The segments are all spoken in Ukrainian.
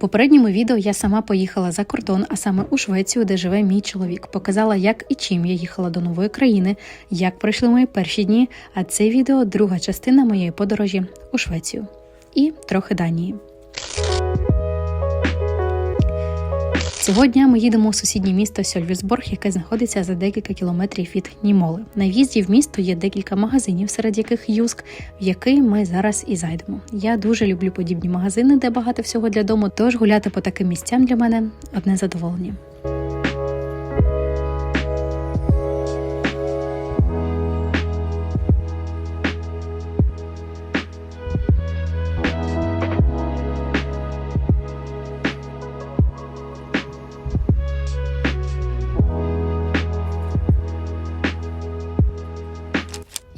попередньому відео я сама поїхала за кордон, а саме у Швецію, де живе мій чоловік. Показала, як і чим я їхала до нової країни, як пройшли мої перші дні. А це відео друга частина моєї подорожі у Швецію і трохи Данії. Цього дня ми їдемо у сусіднє місто Сьольвісборг, яке знаходиться за декілька кілометрів від Німоли. На в'їзді в місто є декілька магазинів, серед яких Юск, в який ми зараз і зайдемо. Я дуже люблю подібні магазини, де багато всього для дому. Тож гуляти по таким місцям для мене одне задоволення.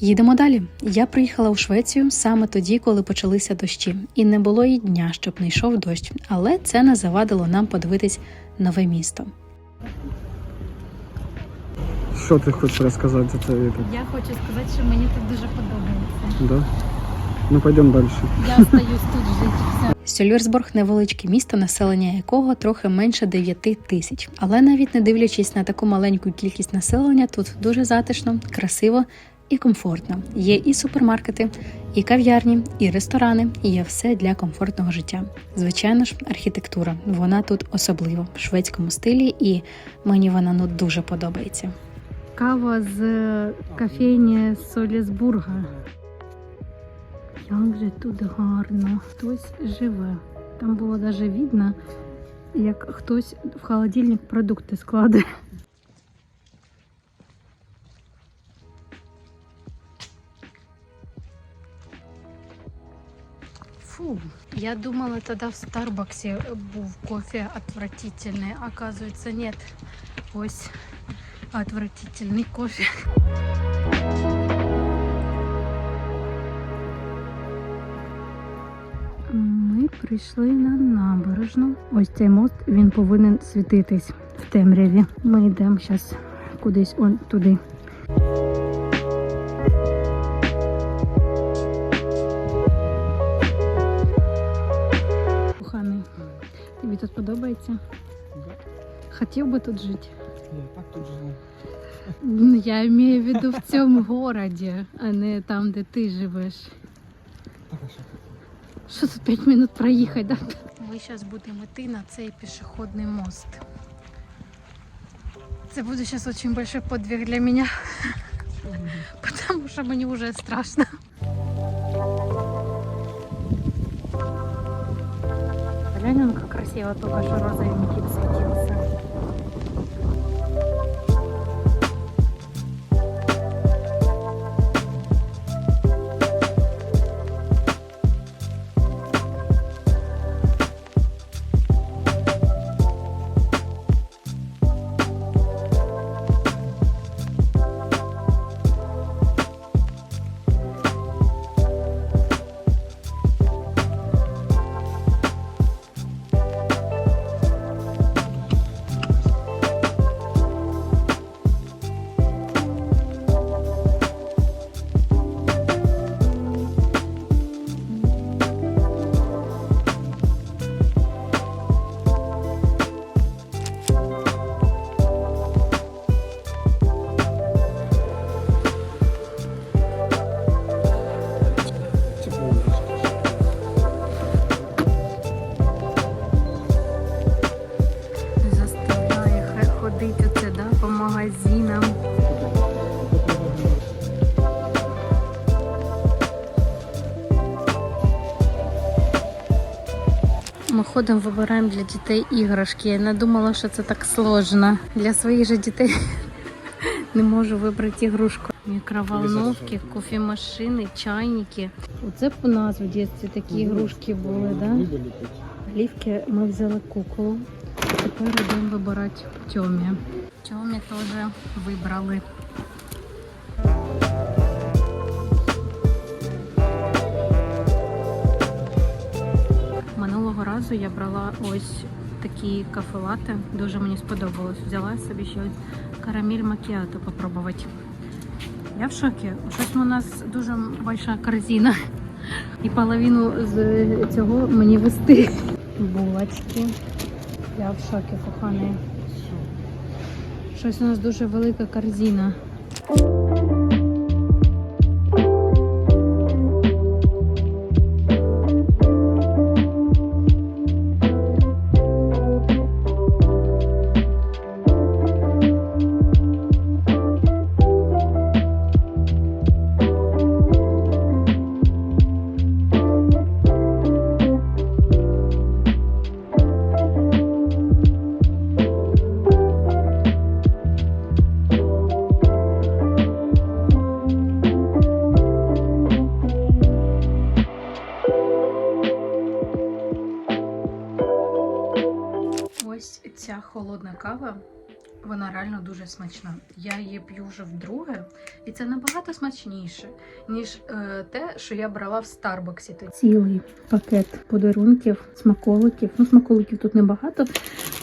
Їдемо далі. Я приїхала у Швецію саме тоді, коли почалися дощі, і не було й дня, щоб не йшов дощ. Але це не завадило нам подивитись нове місто. Що ти хочеш розказати за це відео? Я хочу сказати, що мені тут дуже подобається. Да? Ну пойдемо далі. Я остаюсь тут жити. Сьольверсборг невеличке місто, населення якого трохи менше 9 тисяч. Але навіть не дивлячись на таку маленьку кількість населення, тут дуже затишно, красиво і комфортно. Є і супермаркети, і кав'ярні, і ресторани, і є все для комфортного життя. Звичайно ж, архітектура. Вона тут особлива в шведському стилі, і мені вона ну дуже подобається. Кава з кофейні Солісбурга. Як же тут гарно. Хтось живе. Там було навіть видно, як хтось в холодильник продукти складає. Фу, я думала, тоді в Старбаксі був кофе отвратительний. Оказується, нет. Ось отвратительний кофе. Ми прийшли на набережну. Ось цей мост він повинен світитись в темряві. Ми йдемо зараз кудись он туди. Тут подобається? Хотів би тут жити? Я так тут живу. Ну, Я маю в виду в цьому городі, а не там, де ти живеш. Так, а що? Що тут 5 минут проїхати, да? Ми зараз будемо йти на цей пішохідний мост. Це буде зараз дуже большой подвиг для мене. Потому що мені вже страшно. Глянь, он как красиво только что розовенький светился. Ходимо, вибираємо для дітей іграшки. Я не думала, що це так сложно. Для своїх же дітей не можу вибрати ігрушку. Мікроволновки, кофемашини, чайники. Оце у нас в дитинстві такі ігрушки були? Да? Лівки ми взяли куклу. Тепер йдемо вибирати Тьомі. Тьомі теж вибрали. Минулого я брала ось такі кафелати. Дуже мені сподобалось. Взяла собі ще карамель макіато попробувати. Я в шокі. Щось у нас дуже большая корзина. І половину з цього мені вести. булочки. Я в шокі, коханий. Щось у нас дуже велика корзина. Смачна. Я її п'ю вже вдруге, і це набагато смачніше, ніж е, те, що я брала в Старбаксі. Цілий пакет подарунків, смаколиків. Ну, смаколиків тут небагато.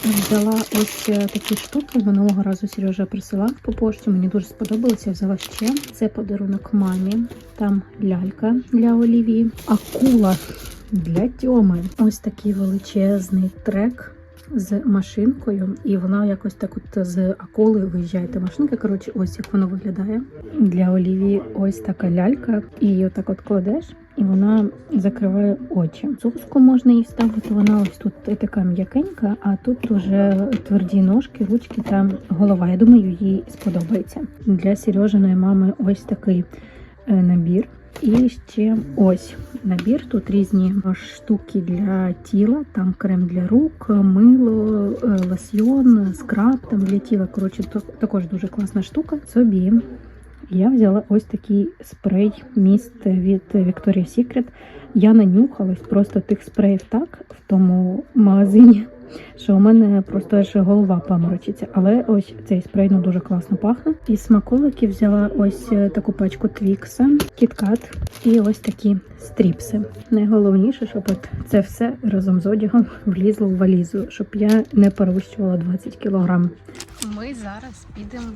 Взяла ось е, такі штуки. Минулого разу Сережа присилав по пошті. Мені дуже сподобалося. Взяла ще. Це подарунок мамі. Там лялька для Олівії, акула для Тьоми. Ось такий величезний трек з машинкою, і вона якось так от з акули виїжджає та машинка. Коротше, ось як воно виглядає. Для Олівії ось така лялька, і її отак от кладеш, і вона закриває очі. Зуску можна їй вставити. Вона ось тут така м'якенька, а тут дуже тверді ножки, ручки та голова. Я думаю, їй сподобається. Для Сережиної мами ось такий е, набір. І ще ось набір. Тут різні штуки для тіла, там крем для рук, мило, е, лосьйон, скраб там для тіла. Коротше, також дуже класна штука. Собі я взяла ось такий спрей міст від Victoria's Secret. Я нанюхалась просто тих спреїв так в тому магазині, що у мене просто аж голова паморочиться. Але ось цей спрей ну, дуже класно пахне. І смаколиків взяла ось е, таку пачку твікса, кіткат і ось такі стріпси. Найголовніше, щоб от це все разом з одягом влізло в валізу, щоб я не перевищувала 20 кілограм. Ми зараз підемо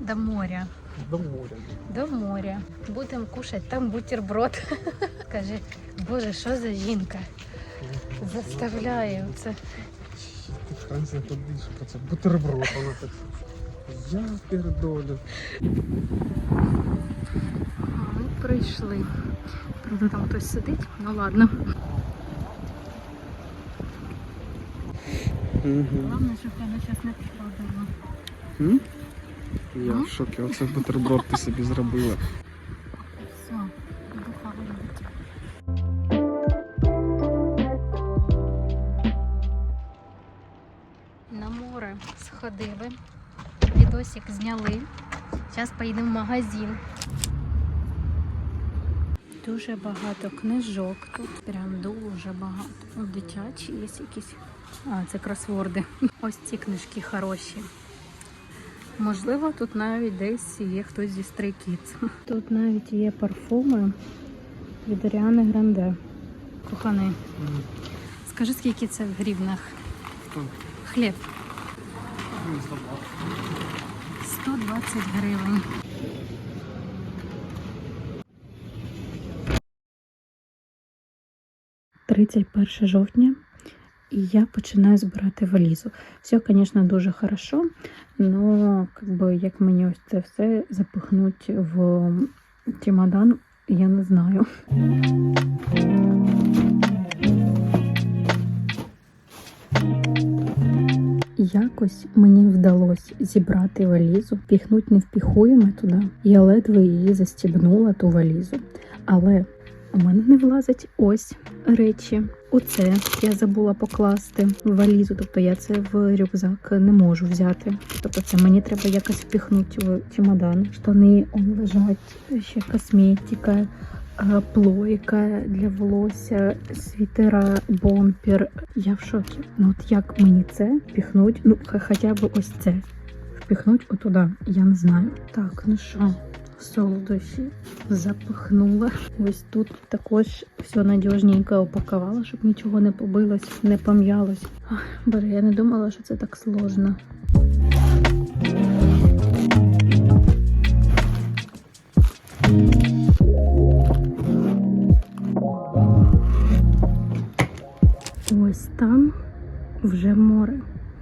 до моря. До моря. До моря. Будемо кушати там бутерброд. Каже, боже, що за жінка? Заставляє це. Ти Франція ходиш, це бутерброд, вона так. Я передолю. Ми прийшли. Правда, там хтось сидить, ну ладно. Угу. Головне, щоб вона зараз не продала. М? Я в шокі, оце бутерброд ти собі зробила. Відосик зняли. Зараз поїдемо в магазин. Дуже багато книжок тут. Прям дуже багато. О, Дитячі є якісь. А, це кросворди. Ось ці книжки хороші. Можливо, тут навіть десь є хтось зі Stray Kids. Тут навіть є парфуми від Аріани Гранде. Коханий, скажи, скільки це в гривнах? Хліб. Ну, собак. 120 гривень. Тридцять перше жовтня, і я починаю збирати валізу. Все, звісно, дуже хорошо, але як мені ось це все запихнуть в чемодан, я не знаю. Якось мені вдалося зібрати валізу, піхнуть не впіхуємо туди. Я ледве її застібнула ту валізу. Але у мене не влазить ось речі. Оце я забула покласти в валізу, тобто я це в рюкзак не можу взяти. Тобто це мені треба якось впіхнути в чемодан. Штани он лежать, ще косметика, плойка для волосся, світера, бомпер. Я в шокі. Ну от як мені це впіхнуть? Ну, хоча б ось це. Впіхнуть отуда, я не знаю. Так, ну що, солодощі запихнула. Ось тут також все надіжненько упакувала, щоб нічого не побилось, не пом'ялось. Боже, я не думала, що це так сложно. Ось вже море,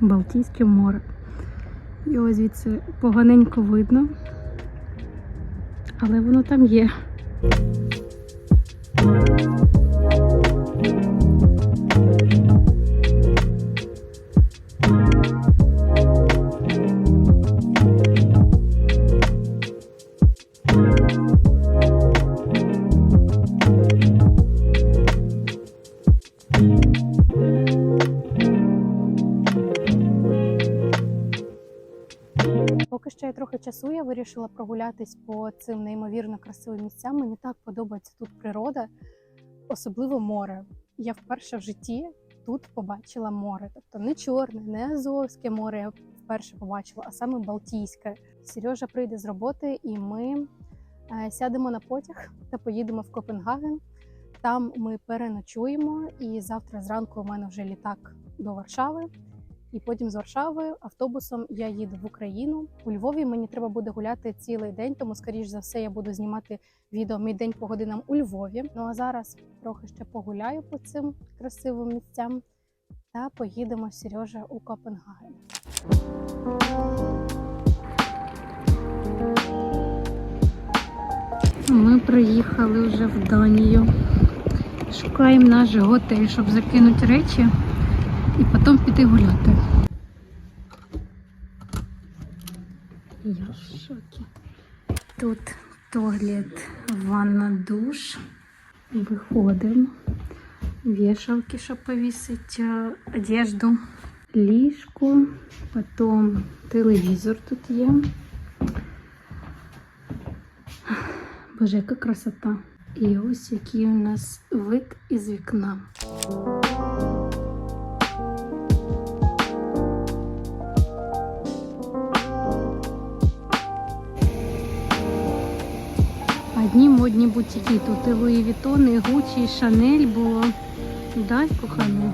Балтійське море. Його звідси поганенько видно, але воно там є. Трохи часу, я вирішила прогулятись по цим неймовірно красивим місцям. Мені так подобається тут природа, особливо море. Я вперше в житті тут побачила море. Тобто не чорне, не Азовське море я вперше побачила, а саме Балтійське. Сережа прийде з роботи, і ми е, сядемо на потяг та поїдемо в Копенгаген. Там ми переночуємо, і завтра зранку у мене вже літак до Варшави. І потім з Варшави автобусом я їду в Україну. У Львові мені треба буде гуляти цілий день, тому скоріш за все я буду знімати відео мій день по годинам у Львові. Ну а зараз трохи ще погуляю по цим красивим місцям та поїдемо з Сережа у Копенгаген. Ми приїхали вже в Данію. Шукаємо наш готель, щоб закинути речі і потім піти гуляти. Я в шокі. Тут туалет, ванна, душ. Виходимо. Вешалки, щоб повісити е, одежду. Ліжко, потім телевізор тут є. Боже, яка красота. І ось який у нас вид із вікна. Одні модні бутики. Тут і Луї Вітон, і Гучі, і Шанель було. Дай кохану.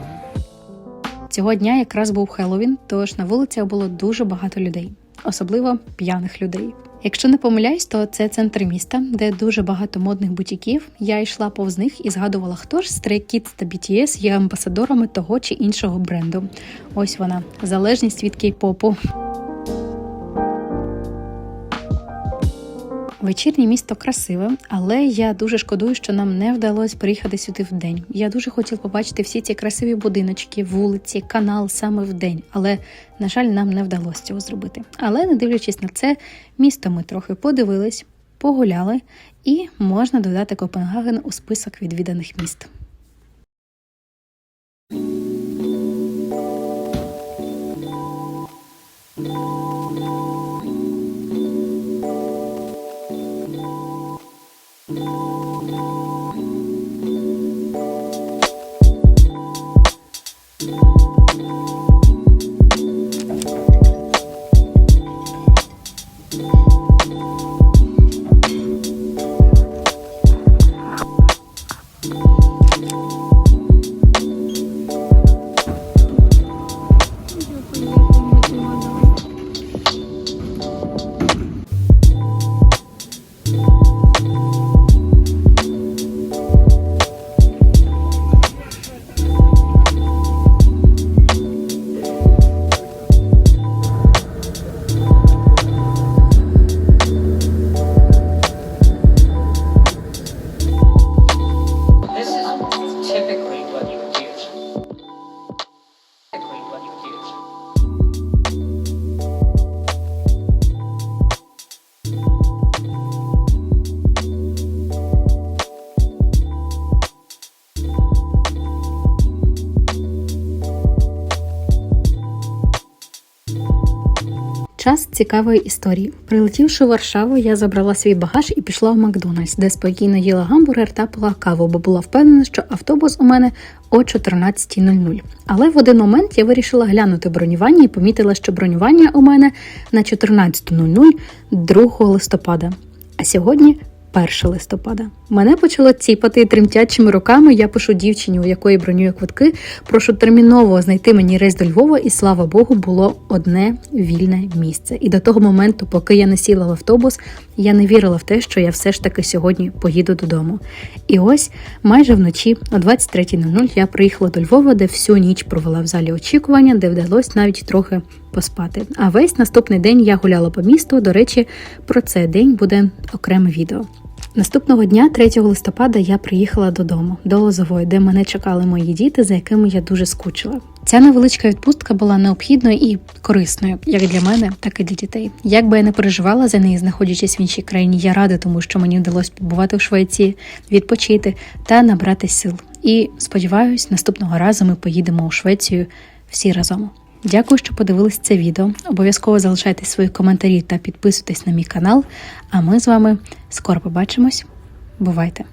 Цього дня якраз був Хеллоуін, тож на вулицях було дуже багато людей, особливо п'яних людей. Якщо не помиляюсь, то це центр міста, де дуже багато модних бутіків. Я йшла повз них і згадувала, хто ж Stray Kids та BTS є амбасадорами того чи іншого бренду. Ось вона залежність від кей-попу. Вечірнє місто красиве, але я дуже шкодую, що нам не вдалося приїхати сюди в день. Я дуже хотіла побачити всі ці красиві будиночки, вулиці, канал саме в день, але на жаль, нам не вдалося цього зробити. Але не дивлячись на це, місто ми трохи подивились, погуляли, і можна додати Копенгаген у список відвіданих міст. Цікавої історії. Прилетівши в Варшаву, я забрала свій багаж і пішла в Макдональдс, де спокійно їла гамбургер та пила каву, бо була впевнена, що автобус у мене о 14.00. Але в один момент я вирішила глянути бронювання і помітила, що бронювання у мене на 14.00 2 листопада. А сьогодні 1 листопада. Мене почало ціпати тремтячими руками. Я пишу дівчині, у якої бронює квитки. Прошу терміново знайти мені рейс до Львова, і слава Богу, було одне вільне місце. І до того моменту, поки я не сіла в автобус, я не вірила в те, що я все ж таки сьогодні поїду додому. І ось майже вночі, о 23.00, я приїхала до Львова, де всю ніч провела в залі очікування, де вдалося навіть трохи поспати. А весь наступний день я гуляла по місту. До речі, про цей день буде окреме відео. Наступного дня, 3 листопада, я приїхала додому до Лозової, де мене чекали мої діти, за якими я дуже скучила. Ця невеличка відпустка була необхідною і корисною, як для мене, так і для дітей. Як би я не переживала за неї, знаходячись в іншій країні, я рада, тому що мені вдалося побувати в Швеції, відпочити та набрати сил. І сподіваюсь, наступного разу ми поїдемо у Швецію всі разом. Дякую, що подивились це відео. Обов'язково залишайте свої коментарі та підписуйтесь на мій канал. А ми з вами скоро побачимось. Бувайте!